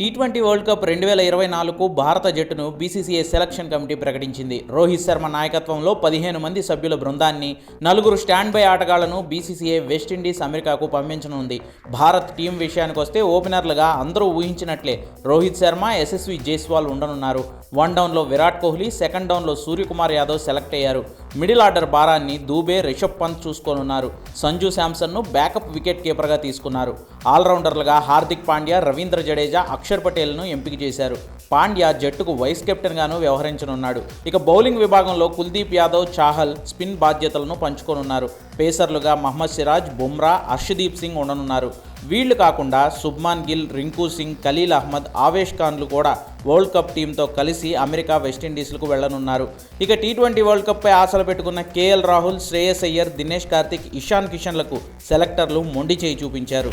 T twenty world cup రెండు వేల ఇరవై నాలుగు భారత జట్టును బీసీసీఐ సెలక్షన్ కమిటీ ప్రకటించింది. రోహిత్ శర్మ నాయకత్వంలో పదిహేను మంది సభ్యుల బృందాన్ని నలుగురు స్టాండ్ బై ఆటగాళ్ళను బీసీసీఐ వెస్టిండీస్ అమెరికాకు పంపించనుంది. భారత్ టీం విషయానికి వస్తే ఓపెనర్లుగా అందరూ ఊహించినట్లే రోహిత్ శర్మ యశస్వి జైస్వాల్ ఉండనున్నారు. వన్ డౌన్లో విరాట్ కోహ్లీ సెకండ్ డౌన్లో సూర్యకుమార్ యాదవ్ సెలెక్ట్ అయ్యారు. మిడిల్ ఆర్డర్ భారాన్ని దూబే రిషబ్ పంత్ చూసుకోనున్నారు. సంజు శాంసన్ను బ్యాకప్ వికెట్ కీపర్గా తీసుకున్నారు. ఆల్రౌండర్లుగా హార్దిక్ పాండ్యా రవీంద్ర జడేజా అక్ష అక్షర్ పటేల్ను ఎంపిక చేశారు. పాండ్యా జట్టుకు వైస్ కెప్టెన్గాను వ్యవహరించనున్నాడు. ఇక బౌలింగ్ విభాగంలో కుల్దీప్ యాదవ్ చాహల్ స్పిన్ బాధ్యతలను పంచుకోనున్నారు. పేసర్లుగా మహమ్మద్ సిరాజ్ బుమ్రా అర్షదీప్ సింగ్ ఉండనున్నారు. వీళ్ళు కాకుండా సుబ్మాన్ గిల్ రింకు సింగ్ ఖలీల్ అహ్మద్ ఆవేష్ ఖాన్లు కూడా వరల్డ్ కప్ టీంతో కలిసి అమెరికా వెస్టిండీస్లకు వెళ్ళనున్నారు. ఇక టీ ట్వంటీ వరల్డ్ కప్పై ఆశలు పెట్టుకున్న కేఎల్ రాహుల్ శ్రేయస్ అయ్యర్ దినేష్ కార్తిక్ ఇషాన్ కిషన్లకు సెలెక్టర్లు మొండి చేయి చూపించారు.